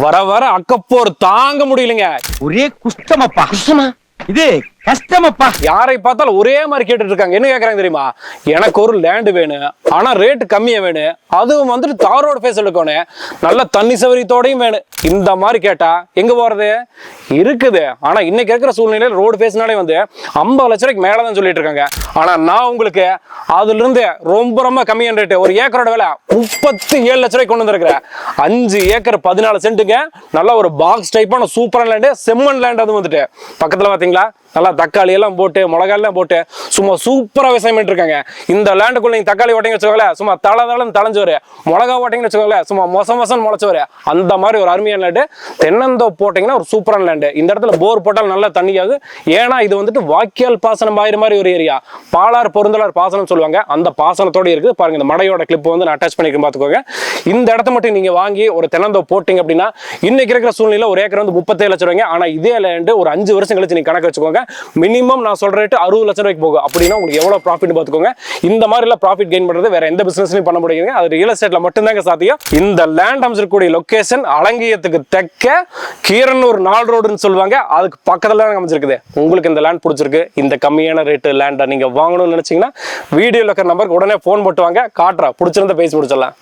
வர வர அக்கப்போர் தாங்க முடியலங்க. ஒரே குஷ்டமப்பா. குஷ்டமா? இது கஷ்டமப்பா. யாரை பார்த்தாலும் ஒரே மாதிரி கேட்டுட்டு இருக்காங்க. என்ன கேட்கறாங்க தெரியுமா? எனக்கு ஒரு லேண்டு வேணும் ஆனா ரேட் கம்மியா வேணும் அதுவும் வந்துட்டு தாரோட ஃபேஸ் இருக்கணும் நல்ல தண்ணி சௌகரியத்தோடையும் வேணும் இந்த மாதிரி கேட்டா எங்க போறது? இருக்குது. ஆனா இன்னைக்கு இருக்கிற சூழ்நிலையில ரோடு ஃபேஸ்னாலே வந்து ஐம்பது லட்ச ரூபாய்க்கு மேல தான் சொல்லிட்டு இருக்காங்க. ஆனா நான் உங்களுக்கு அதுல இருந்து ரொம்ப ரொம்ப கம்மியான ரேட்டு ஒரு ஏக்கரோட விலை முப்பத்தி ஏழு லட்ச ரூபாய்க்கு கொண்டு வந்திருக்கிறேன். அஞ்சு ஏக்கர் பதினாலு சென்ட்டுங்க நல்ல ஒரு பாக்ஸ் டைப்பான சூப்பரான லேண்டு செம்மண் லேண்ட் அது வந்துட்டு. பக்கத்துல பாத்தீங்களா? நல்லா தக்காளி எல்லாம் போட்டு மிளகாலாம் போட்டு சும்மா சூப்பராக விவசாயம் பண்ணிருக்காங்க இந்த லேண்டுக்குள்ள நீங்கள் தக்காளி ஓட்டிங்க வச்சுக்கோங்களேன் சும்மா தள தளன்னு தளைஞ்சு மிளகா ஓட்டிங்கன்னு வச்சுக்கோங்களேன் சும்மா மொச மொசன்னு முளைச்சு வரு அந்த மாதிரி ஒரு அருமையான லேண்டு தென்னந்தோ போட்டிங்கன்னா ஒரு சூப்பரான லேண்டு இந்த இடத்துல போர் போட்டால் நல்லா தண்ணியாகுது ஏன்னா இது வந்துட்டு வாக்கியால் பாசனம் ஆயிரம் மாதிரி ஒரு ஏரியா பாலார் பொருந்தலார் பாசனம் சொல்லுவாங்க. அந்த பாசனத்தோட இருக்குது. பாருங்க இந்த மடையோட கிளிப் வந்து நான் அட்டாச் பண்ணிக்கிறேன் பார்த்துக்கோங்க. இந்த இடத்த மட்டும் நீங்கள் வாங்கி ஒரு தென்னந்தோ போட்டிங்க அப்படின்னா இன்னைக்கு இருக்கிற சூழ்நிலையில் ஒரு ஏக்கர் வந்து முப்பத்தேழு லட்சம் ரூபாங்க ஆனால் இதே லேண்டு ஒரு அஞ்சு வருஷம் கழிச்சு நீங்கள் கணக்கு வச்சுக்கோங்க. மினிமம் நான் சொல்ற ரேட்டு அறுபது லட்சம் ரூபாய்க்கு போகும். அப்படின்னா உங்களுக்கு எவ்வளவு ப்ராஃபிட் பார்த்துக்கோங்க. இந்த மாதிரி எல்லாம் ப்ராஃபிட் கெயின் பண்றது வேற எந்த பிஸ்னஸ்லையும் பண்ண முடியுங்க அது ரியல் எஸ்டேட்ல மட்டும்தாங்க சாத்தியம். இந்த லேண்ட் அமைச்சிருக்கக்கூடிய லொக்கேஷன் அலங்கியத்துக்கு தெக்க கீரனூர் நாள் ரோடுன்னு சொல்லுவாங்க. அதுக்கு பக்கத்துல தான் அமைச்சிருக்குது. உங்களுக்கு இந்த லேண்ட் பிடிச்சிருக்கு. இந்த கம்மியான ரேட்டு லேண்டை நீங்க வாங்கணும்னு நினைச்சீங்கன்னா வீடியோ இருக்கிற நம்பருக்கு உடனே ஃபோன் போட்டு வாங்க. காட்டுறா. பிடிச்சிருந்தா பேசி முடிச்சிடலாம்.